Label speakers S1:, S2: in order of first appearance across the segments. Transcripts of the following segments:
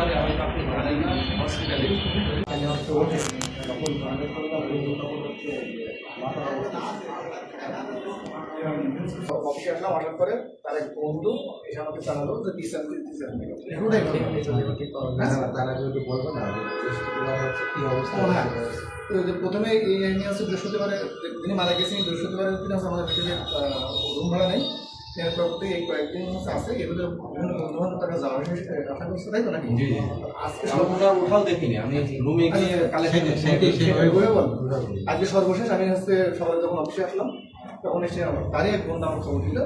S1: পারে হয়তো আপনি জানেন না হসপিটালে
S2: অফিসে আসলাম আসার পরে তার এক বন্ধু এসে আমাকে জানালো যে দিশান দিশান
S3: তারা যদি বলবে না যে বৃহস্পতিবার হচ্ছে কি অবস্থা।
S2: হ্যাঁ। প্রথমে এই নিয়ে হচ্ছে বৃহস্পতিবারে তিনি মারা গেছেন বৃহস্পতিবারের দিন হচ্ছে আমাদের রুম ভাড়া নেই। থেকে এই কয়েকদিন আছে এগুলো বিভিন্ন বন্ধু বান্ধব তারা যাওয়ার আশা করছে তাই তো নাকি? আজকে
S1: দেখিনি আমি রুমে গিয়ে কালেকশন
S3: সেটাই সেটাই
S2: ওইভাবে বল। আজকে সর্বশেষ আমি হচ্ছে সকালে যখন অফিসে আসলাম তখন এসে আমার তারই এক বন্ধু আমার খবর দিল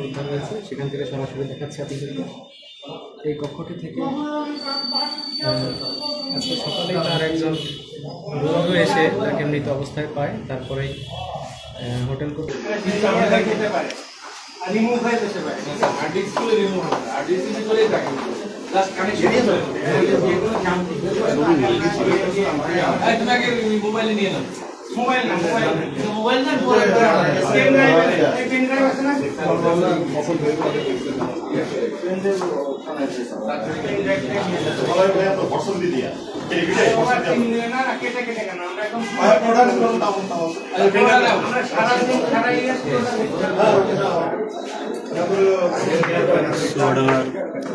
S3: উদ্ধার হয়েছে সেখান থেকে সরাসরি দেখাচ্ছি আপনাদেরকে। এই কক্ষটি থেকে আজকে সকালে তার একজন বন্ধু এসে তাকে মৃত অবস্থায় পায় তারপরেই হোটেল
S2: রিমুভ হয়ে যেতে পারে।
S1: হার্ড ডিস্কগুলো রিমুভ হবে হার্ড ডিস্ক দিয়ে চলে থাকে জাস্ট কানেকশন দিয়ে চলে জাম তুমি আগে মোবাইলে নিয়ে নাও।
S2: মোবাইল না মোবাইল মোবাইল না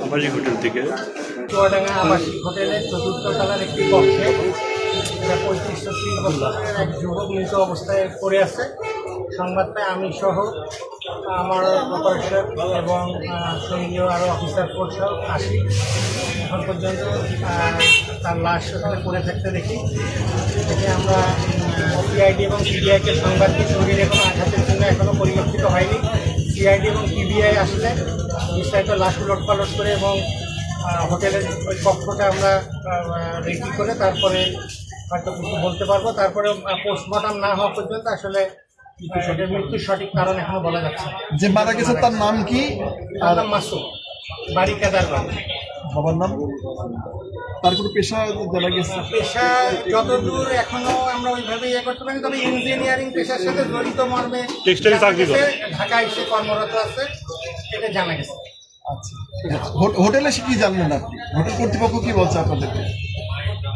S4: আবাসিক হোটেল থেকে
S5: চুয়াডাঙ্গা আবাসিক হোটেলের চতুর্থ তলার একটি কক্ষে, এটা পঁয়ত্রিশ তিন বছরের এক যুবক মৃত অবস্থায় পড়ে আছে। সংবাদ আমি সহ, আমার অপারেশন এবং সঙ্গীয় আরও অফিসার ফোর্স আসি। এখন পর্যন্ত তার লাশ ওখানে পড়ে থাকতে দেখি। দেখে আমরা সিআইডি এবং সিবিআইকে সংবাদ দিই শরীরে কোনো আঘাতের জন্য এখনও পরিলক্ষিত হয়নি। সিআইডি এবং পিবিআই আসলে বিস্তারিত লাশ উলট পালট করে এবং হোটেলের ওই কক্ষটা আমরা রেডি করে তারপরে হয়তো বলতে পারব। তারপরে পোস্টমর্টম না হওয়া পর্যন্ত আসলে মৃত্যুর সঠিক কারণ? এখনও বলা যাচ্ছে
S6: যে মারা গেছে তার নাম কি?
S5: তার নাম মাসুম। বাড়ি
S6: বাবার নাম? তার কোনো পেশা জানা গেছে?
S5: পেশা যতদূর এখনও আমরা ওইভাবে ইয়ে করতে পারি তবে ইঞ্জিনিয়ারিং পেশার সাথে জড়িত মর্মে
S4: চাকরি
S5: ঢাকায় সে কর্মরত আছে এটা জানা গেছে।
S6: আচ্ছা হোটেলে সে কি জানলেন আপনি? হোটেল কর্তৃপক্ষ কি বলছে আপনাদেরকে?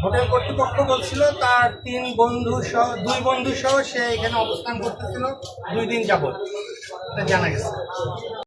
S5: হোটেল কর্তৃপক্ষ বলছিল তার তিন বন্ধু সহ, দুই বন্ধু সহ সে এখানে অবস্থান করতেছিল দুই দিন যাবত জানা গেছে।